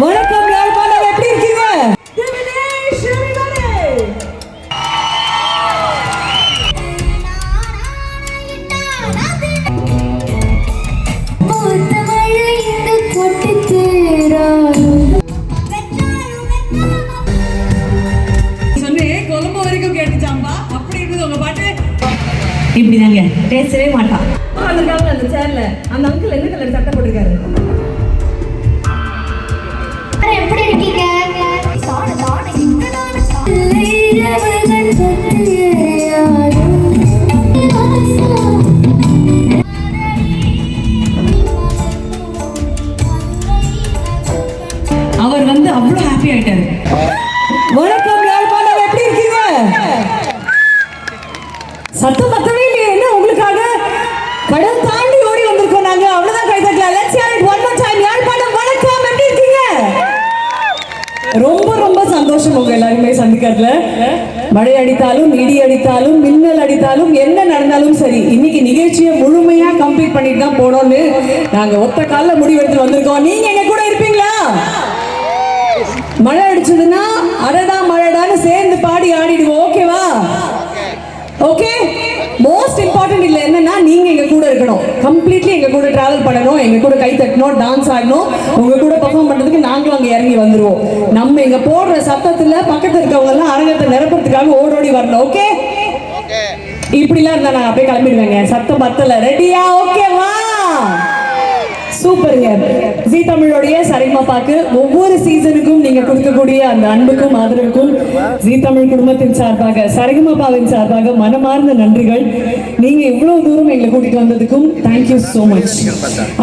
வணக்கம் அவர் வந்து அவ்வளோ ஹாப்பி ஆயிட்டாரு. வணக்கம் யாழ்ப்பாணம் எப்படி இருக்கீங்க? சத்தம் பத்தவே இல்லையே. என்ன உங்களுக்காக? கடல் தாண்டி ஓடி வந்திருக்கோம் நாங்க. அவ்வளவுதான் கை தட்டலாம் let's hear it one more time Yazhpanam வணக்கம் எப்படி இருக்கீங்க? ரொம்ப ரொம்ப சந்தோஷம் உங்க எல்லாருமே சந்திக்கிறதுல. மழை அடித்தாலும் இடி அடித்தாலும் மின்னல் அடித்தாலும் என்ன நடந்தாலும் சரி இன்னைக்கு நிகழ்ச்சியை முழுமையா கம்ப்ளீட் பண்ணிட்டு தான் போனோம்னு நாங்க ஒத்த கால்ல முடிவெடுத்து வந்திருக்கோம். நீங்க எங்க மழை அடிச்சதுன்னா அடடா மழைடான்னு சேர்ந்து பாடி ஆடிடுவோம். ஓகேவா ஓகே மோஸ்ட் இம்பார்ட்டன்ட் இல்ல என்னன்னா நீங்க எங்க கூட இருக்கணும். கம்ப்ளீட்லி எங்க கூட டிராவல் பண்ணணும். எங்க கூட கை தட்டணும் டான்ஸ் ஆடணும். உங்க கூட பெர்ஃபார்ம் பண்றதுக்கு நாங்களும் அங்க இறங்கி வந்துருவோம். நம்ம இங்க போடுற சத்தத்துல பக்கத்துல இருக்கவங்க எல்லாம் அரங்கத்தை நிரப்புறதுக்காக ஓடோடி வரணும். ஓகே இப்படிலாம் இருந்தா நான் அப்படியே கிளம்பிடுவேங்க. சத்தம் பத்தல. ரெடியா ஓகேவா சூப்பருங்க. ஜி தமிழோடைய சரிமாப்பாக்கு ஒவ்வொரு சீசனுக்கும் நீங்க கொடுக்கக்கூடிய அந்த அன்புக்கும் ஆதரவுக்கும் ஜி தமிழ் குடும்பத்தின் சார்பாக சரிகமாப்பாவின் சார்பாக மனமார்ந்த நன்றிகள். நீங்க இவ்வளவு தூரம் எங்களை கூட்டிட்டு வந்ததுக்கும் தேங்க்யூ சோ மச்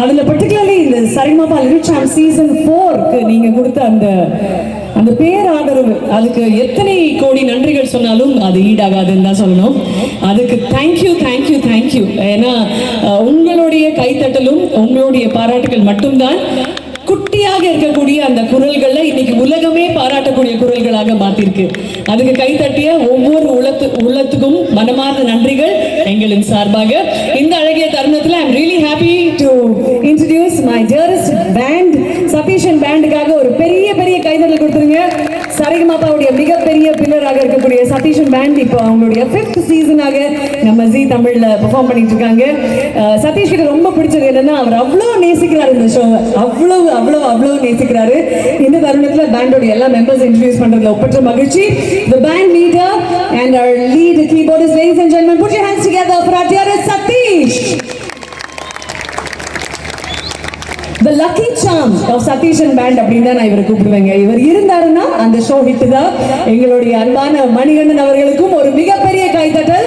அதுல பர்டிகுலர்லி இந்த சரிமாப்பா லிட்டில் சாம் சீசன் ஃபோர்க்கு நீங்க கொடுத்த அந்த அந்த பேராதரவு அதுக்கு எத்தனை கோடி நன்றிகள் சொன்னாலும் அது ஈடாகாதுன்னு தான் சொல்லணும். அதுக்கு தேங்க்யூ தேங்க்யூ தேங்க்யூ ஏன்னா உங்களுடைய கைத்தட்டலும் உங்களுடைய பாராட்டுகள் மட்டும்தான். குட்டியாக இருக்கக்கூடிய அந்த குரல்களை இன்னைக்கு உலகமே பாராட்டக்கூடிய குரல்களாக மாத்திருக்கு. அதுக்கு கைத்தட்டிய ஒவ்வொரு உள்ளத்து உள்ளத்துக்கும் மனமார்ந்த நன்றிகள் எங்களின் சார்பாக. இந்த அழகிய தருணத்தில் I'm really happy to introduce my dearest band Sathishan பேண்டுக்காக ஒரு பெரிய பெரிய கைதட்டல் கொடுத்துருங்க. சரிகமாப்பாவுடைய மிகப்பெரிய பில்லராக இருக்கக்கூடிய சதீஷன் பேண்ட் இப்போ அவங்களுடைய ஃபிஃப்த் சீசனாக நம்ம ஜி தமிழ்ல பெர்ஃபார்ம் பண்ணிட்டு இருக்காங்க அஹ் சதீஷ் கிட்ட ரொம்ப பிடிச்சது என்னன்னா அவர் அவ்வளோ நேசிக்கிறாரு இந்த ஷோவை அவ்வளோ அவ்வளோ அவ்வளோ நேசிக்கிறாரு. இந்த தருணத்தில் பேண்டோட எல்லா மெம்பர்ஸ் இன்ட்ரடியூஸ் பண்றதுல ஒப்பற்ற மகிழ்ச்சி. The band leader and our lead keyboardist ladies and ஜென்மன் put your hands together for our dearest lucky Sam charm of band அப்படின்னு தான் நான் இவரை கூப்பிடுவேங்க. இவர் இருந்தாருன்னா அந்த ஷோ ஹிட் தான். எங்களுடைய அன்பான மணிகண்டன் அவர்களுக்கும் ஒரு மிகப்பெரிய கைத்தட்டல்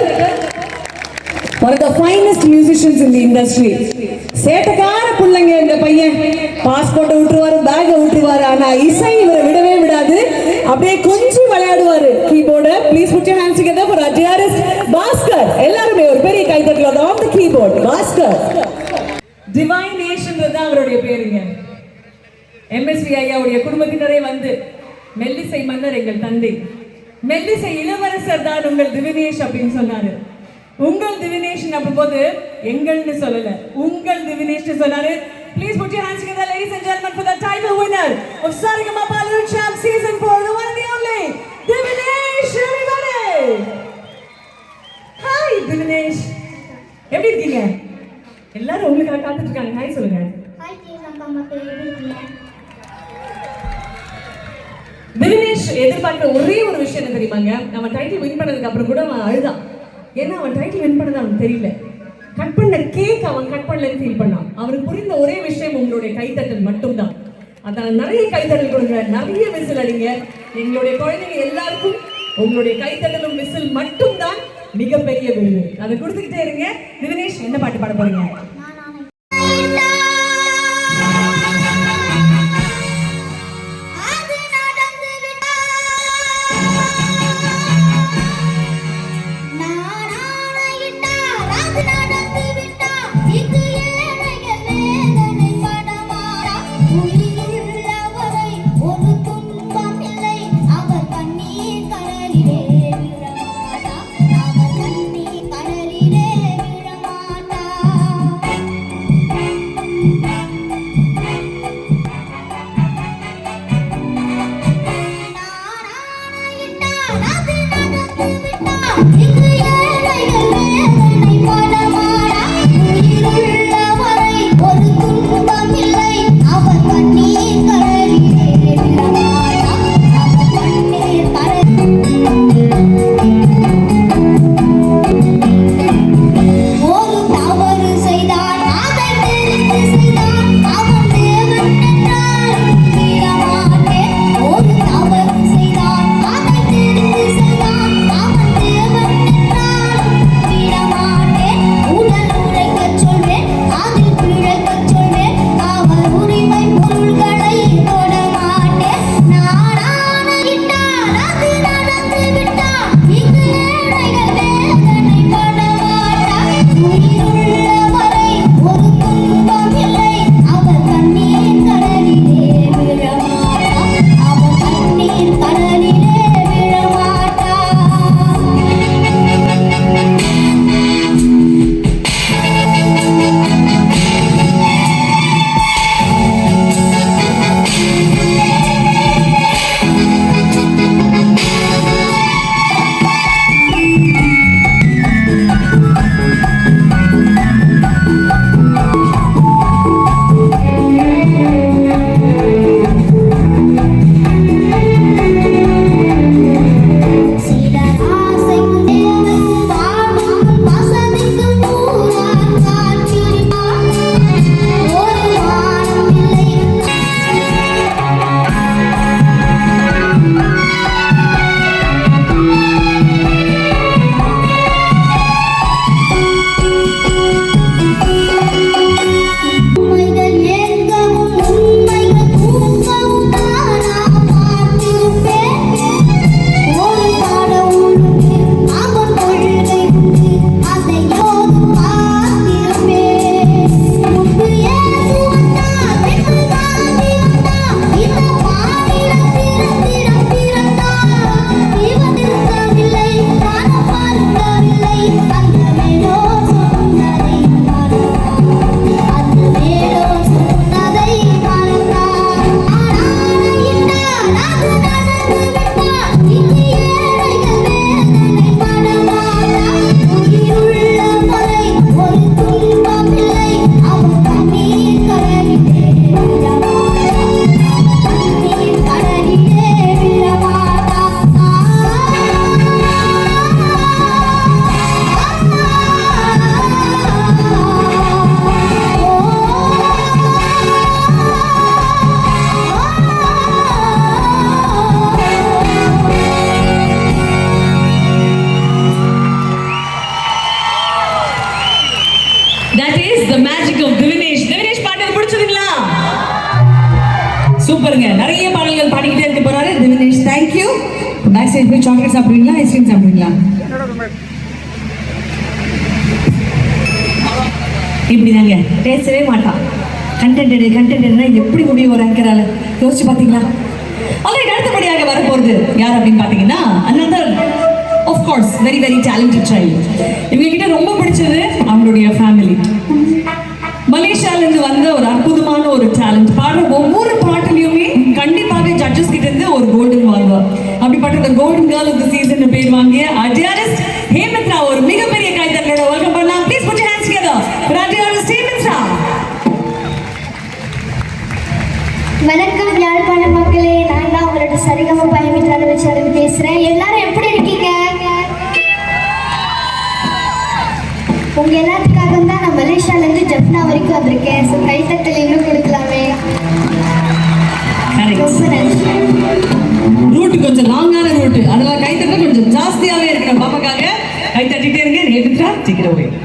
one the finest musicians in in industry சேட்டக்கார பிள்ளைங்க இந்த பையன். பாஸ்போர்ட்டை விட்டுருவாரு பேக்கை விட்டுருவாரு ஆனா இசை இவரை விடவே விடாது. அப்படியே கொஞ்சம் விளையாடுவாரு keyboard please put your hands together for அஜிஆர்எஸ் Bhaskar எல்லாருமே ஒரு பெரிய கைத்தட்டல் on the keyboard Bhaskar divine nation தான் அவருடைய பேருங்க. எம்எஸ்வி ஐயாவுடைய குடும்பத்தினரே வந்து மெல்லிசை மன்னர் எங்கள் தந்தை. மெல்லிசை இளவரசர் தான் உங்கள் திவினேஷ் அப்படின்னு சொன்னாரு. உங்கள் திவினேஷன் அப்போது எங்கள்னு சொல்லல. உங்கள் திவினேஷ் சொன்னாரு. Please put you hands together ladies and gentlemen for the title winner of Saregama விஷயம் நம்ம டைட்டில் வின் பண்ணதுக்கு அப்புறம் கூட அவன் அழுதான். ஏன்னா அவன் டைட்டில் வின் பண்ணது அவனுக்கு தெரியல. கட் பண்ண கேக் அவன் கட் பண்ணலன்னு ஃபீல் பண்ணான். அவனுக்கு புரிந்த ஒரே விஷயம் உங்களுடைய கைத்தட்டல் மட்டும்தான். அதான் நிறைய கைத்தட்டல் கொடுங்க. நிறைய விசில் அடிங்க. எங்களுடைய குழந்தைங்க எல்லாருக்கும் உங்களுடைய கைத்தட்டலும் விசில் மட்டும்தான் மிகப்பெரிய விருது. அதை கொடுத்துக்கிட்டே இருங்க. தினேஷ் என்ன பாட்டு பாட போறீங்க? பாடல்கள் பாடிக்கிட்டே இருக்க போறாரு Divinesh thank you back side போய் சாக்லேட் சாப்பிடுவீங்களா ஐஸ்கிரீம் சாப்பிடுவீங்களா இப்படி தாங்க பேசவே மாட்டான் கண்டென்ட் கண்டென்ட் எப்படி முடியும் ஒரு ஆங்கரால யோசிச்சு பாத்தீங்களா? ஆல்ரைட் அடுத்தபடியாக வரப்போறது யார் அப்படின்னு பாத்தீங்கன்னா another of course very very talented child இவங்க கிட்ட ரொம்ப பிடிச்சது அவங்களுடைய ஃபேமிலி மலேசியால இருந்து வந்த ஒரு அற்புதமான ஒரு டேலண்ட் பாடுற ஒவ்வொரு ஒரு கோல்டன் வாங்குவா அப்படிப்பட்ட இந்த golden girl of the season பேர் வாங்கிய அடியாரிஸ்ட் ஹேமந்த்ரா ஒரு மிகப்பெரிய கைத்தட்டலோட வெல்கம் பண்ணலாம். Please put your hands together. for அடியாரிஸ்ட் ஹேமந்த்ரா. வணக்கம் யாழ்ப்பாண மக்களே. நான் தான் உங்களோட சரிகம பயமிட்டான வச்சாரு பேசுறேன். எல்லாரும் எப்படி இருக்கீங்க? உங்க எல்லாத்துக்காக தான் நான் மலேசியால இருந்து ஜப்னா வரைக்கும் வந்திருக்கேன். ஸோ கைத்தட்டல் இன்னும் கொடுக்கலாமே. ரொம்ப நன்றி. ரூட் கொஞ்சம் லாங்கான ரூட் அதெல்லாம் கைத்தட்ட கொஞ்சம் ஜாஸ்தியாவே இருக்கணும் பாப்பாக்காக. கை தட்டிட்டே இருங்க. நேற்று சீக்கிரம் போயிடும்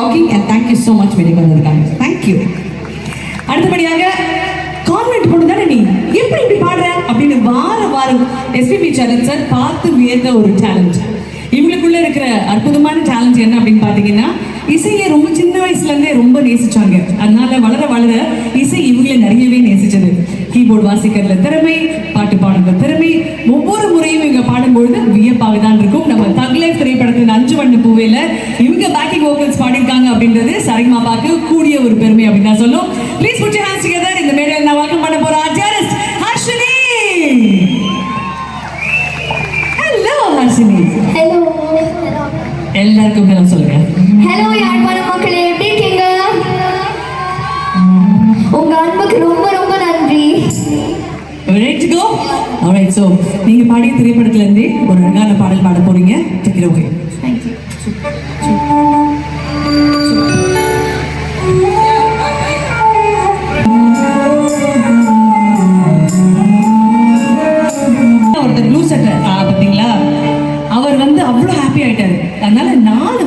walking and thank you so much வெளியே வந்திருக்காங்க தேங்க்யூ அடுத்தபடியாக கான்வென்ட் போட்டு தானே நீ? எப்படி இப்படி பாடுற? அப்படின்னு வார வாரம் எஸ்பிபி சரண் சார் பார்த்து வியந்த ஒரு டேலண்ட் இவங்களுக்குள்ள இருக்கிற அற்புதமான டேலண்ட் என்ன அப்படின்னு பார்த்தீங்கன்னா இசையை ரொம்ப சின்ன வயசுலேருந்தே ரொம்ப நேசிச்சாங்க. அதனால வளர வளர இசை இவங்களை நிறையவே நேசிச்சது. கீபோர்டு வாசிக்கிறதுல திறமை பாட்டு பாடுற திறமை ஒவ்வொரு முறையும் இவங்க பாடும்பொழுது வியப்பாக தான் இருக்கும். நம்ம தகலை திரைப்படத்தின் அஞ்சு வண்ண பூவேல அப்படின்றது சரிகமா கூடிய ஒரு பெருமை அப்படின்னு தான் சொல்லும் ப்ளீஸ்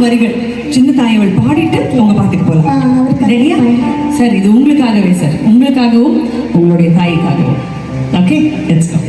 வரிகள் சின்ன தாயவள் பாடிட்டு உங்க பாட்டுக்கு போகலாம் ரெடியா சார் இது உங்களுக்காகவே சார். உங்களுக்காகவும் உங்களுடைய தாய்க்காகவும். ஓகே லெட்ஸ் கோ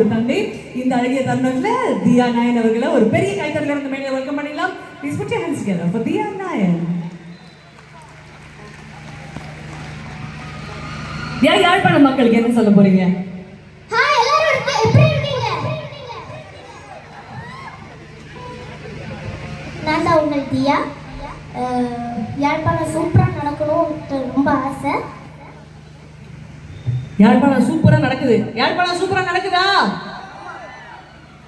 ஒரு தந்தை இந்த அழகிய தருணத்துல தியா நாயன் அவர்களை ஒரு பெரிய கைத்தறல இருந்து மேலே வெல்கம் பண்ணிடலாம். Please put your hands together for Diya Nayan. Diya யாழ்ப்பாண மக்களுக்கு என்ன சொல்ல போறீங்க? நான் தான் உங்கள் தியா. யாழ்ப்பாணம் சூப்பராக நடக்கணும் ரொம்ப ஆசை. யாழ்ப்பாணம் சூப்பராக நடக்குது? யாழ்ப்பாணம் சூப்பராக நடக்குதா?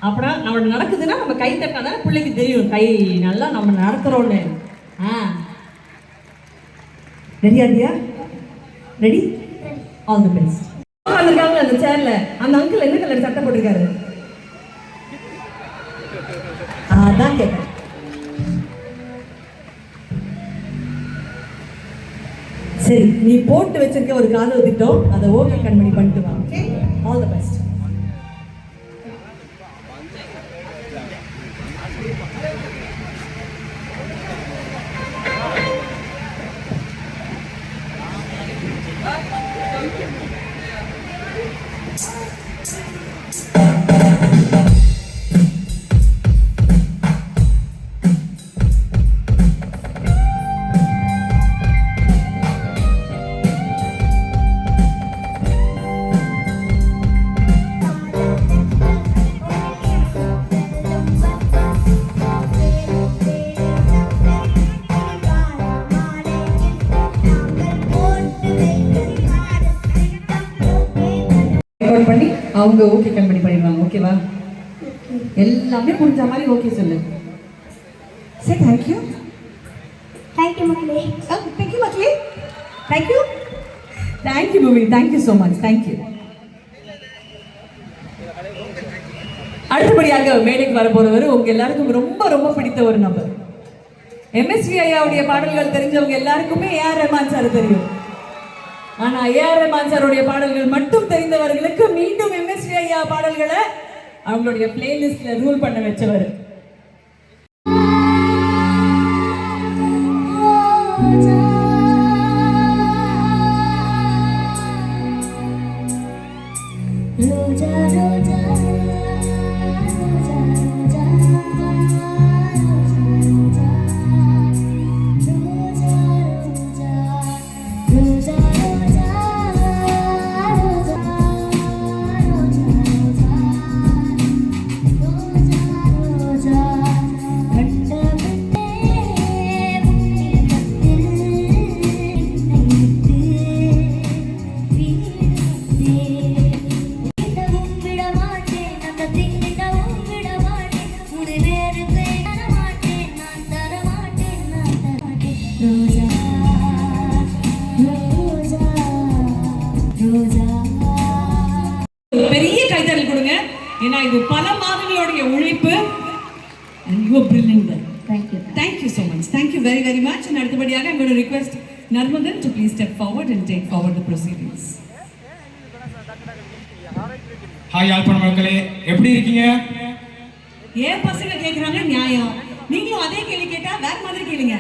அப்படின்னா நம்ம நடக்குதுன்னா நம்ம கை தட்டினா தானே பிள்ளைக்கு தெரியும். கை நல்லா நம்ம நடத்துகிறோன்னு ஆ. தெரியாதியா? ரெடி ஆல் தி பெஸ்ட் உட்காந்துருக்காங்க அந்த சேர்ல அந்த அங்கிள் என்ன கலர் சட்டை போட்டிருக்காரு? அதான் கேட்டேன். சரி நீ போட்டு வச்சிருக்க ஒரு காதல் திட்டம் அதை ஓகே கண்மணி பண்ணிட்டு வா. ஓகே ஆல் தி பெஸ்ட் அவங்க ஓகே கண்மணி பண்ணிடுவாங்க ஓகேவா எல்லாமே புரிஞ்ச மாதிரி ஓகே சொல்லு. சரி தேங்க்யூ தேங்க்யூ மக்களே தேங்க்யூ மக்களே thank you thank you Bhoomi thank you so much thank you அடுத்தபடியாக மேடைக்கு வர போறவர் உங்க எல்லாருக்கும் ரொம்ப ரொம்ப பிடித்த ஒரு நபர். எம்எஸ்வி ஐயாவுடைய பாடல்கள் தெரிஞ்சவங்க எல்லாருக்குமே ஏஆர் ரஹ்மான் சார் தெரியும். ஆனா ஏஆர் ரஹ்மான் சாருடைய பாடல்கள் மட்டும் தெரிந்தவர்களுக்கு மீண்டும் எம்எஸ்வி ஐயா பாடல்களை அவங்களுடைய பிளேலிஸ்ட்ல ரூல் பண்ண வச்சவர். யாழ்ப்பாணம் மக்களே எப்படி இருக்கீங்க? ஏன் பசங்க கேக்குறாங்க? நியாயம். நீங்களும் அதே கேள்வி கேட்டா வேற மாதிரி கேளுங்க.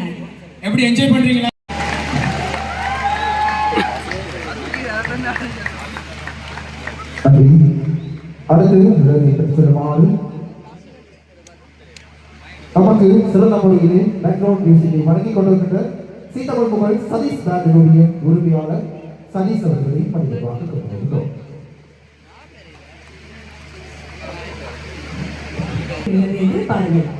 எப்படி என்ஜாய் பண்றீங்களா? அடுத்து நமக்கு சிறந்த முறையிலே பேக்ரவுண்ட் மியூசிக்கை வழங்கிக் கொண்டிருக்கின்ற சீத்தமிழ் புகழ் சதீஷ் பேண்டினுடைய உரிமையாளர் சதீஷ் அவர்களை பணிவாக கொண்டிருக்கிறோம். என்று பாருங்கள்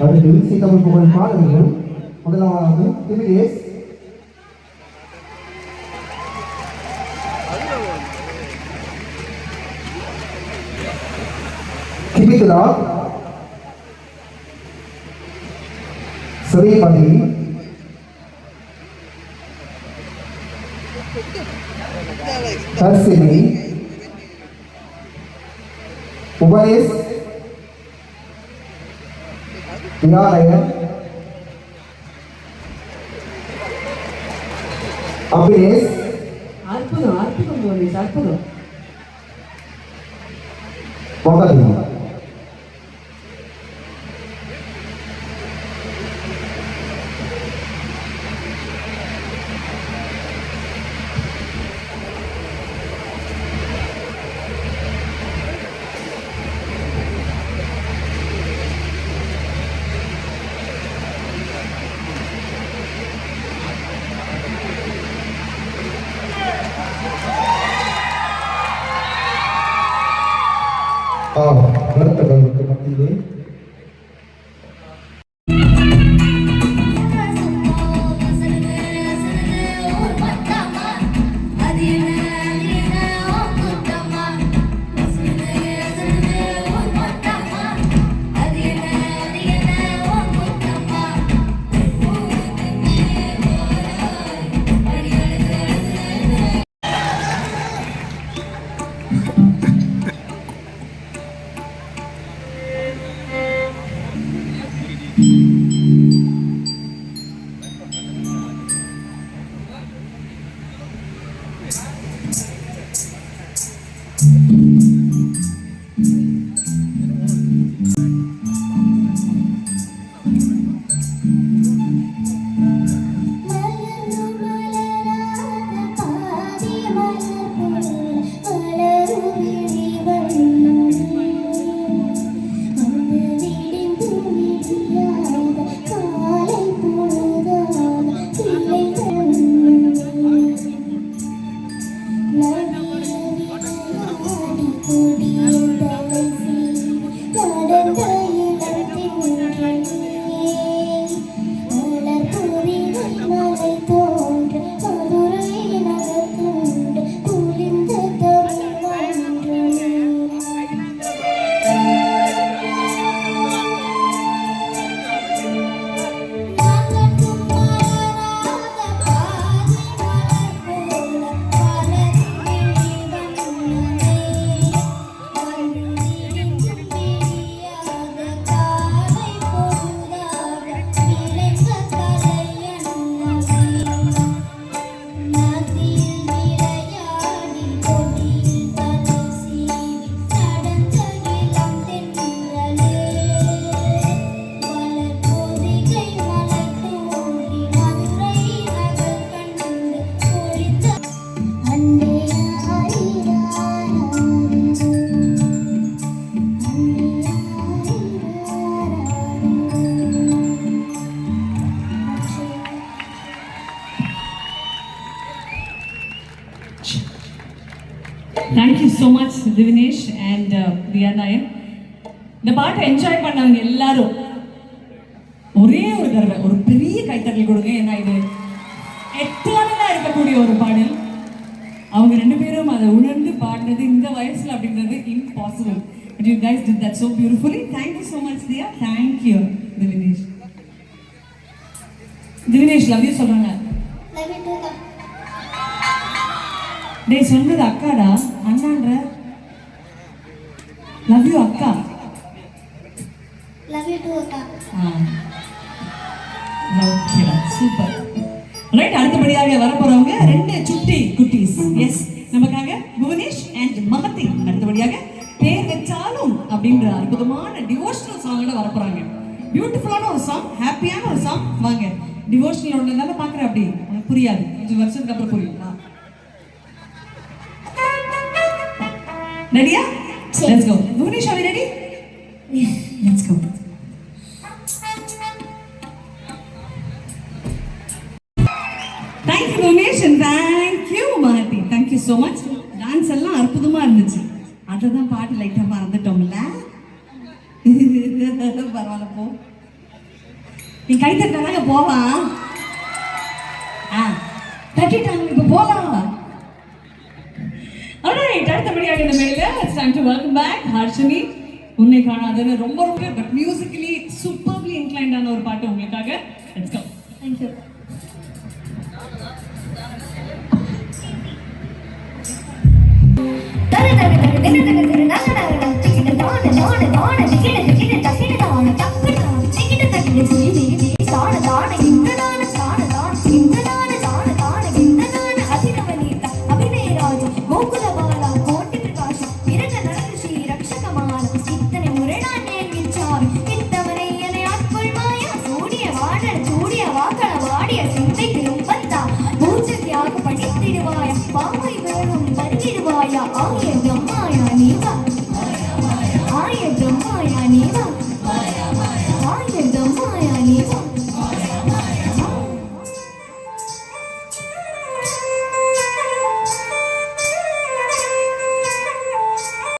அடுத்து சீதமிழ் புகழ் பாடல்கள் முதலாவது திமிரேஸ் திமிகுலா சுரேபதி தர்சினி உபயஸ் வியாலயன் அபிரேஷ் அற்புதம் அற்புதம் போலீஸ் அற்புதம். மொகலிங்கம் தேங்க்யூ பிரியா நாயன் இந்த பாட்டை என்ஜாய் பண்ணவங்க எல்லாரும் ஒரே ஒரு தடவை ஒரு பெரிய கைத்தட்டல் கொடுங்க. ஏன்னா இது எட்டாவதாக இருக்கக்கூடிய ஒரு பாடல். அவங்க ரெண்டு பேரும் அதை உணர்ந்து பாடினது இந்த வயசுல அப்படின்றது impossible but you guys did that so beautifully thank you so much Diya thank you Divinesh Divinesh love you சொல்றாங்க டேய் சொன்னது அக்காடா. அண்ணான்ற. லவ் யூ அக்கா. லவ் யூ டூ அக்கா. ஓகேடா சூப்பர் ரைட் அடுத்தபடியாக வரப்போறவங்க ரெண்டு சுட்டி குட்டீஸ். எஸ் நமக்காக புவனேஷ் அண்ட் மகத்தி. அடுத்தபடியாக பேர் வச்சாலும் அப்படின்ற அற்புதமான டிவோஷனல் சாங்கோட வரப்போறாங்க. பியூட்டிஃபுல்லான ஒரு சாங் ஹாப்பியான ஒரு சாங் வாங்க டிவோஷனல் ஒன்று தானே பார்க்குறேன் அப்படி. புரியாது. கொஞ்சம் வருஷத்துக்கு அப்புறம் புரியும். ரெடியா லெட்ஸ் கோ புவனேஷ்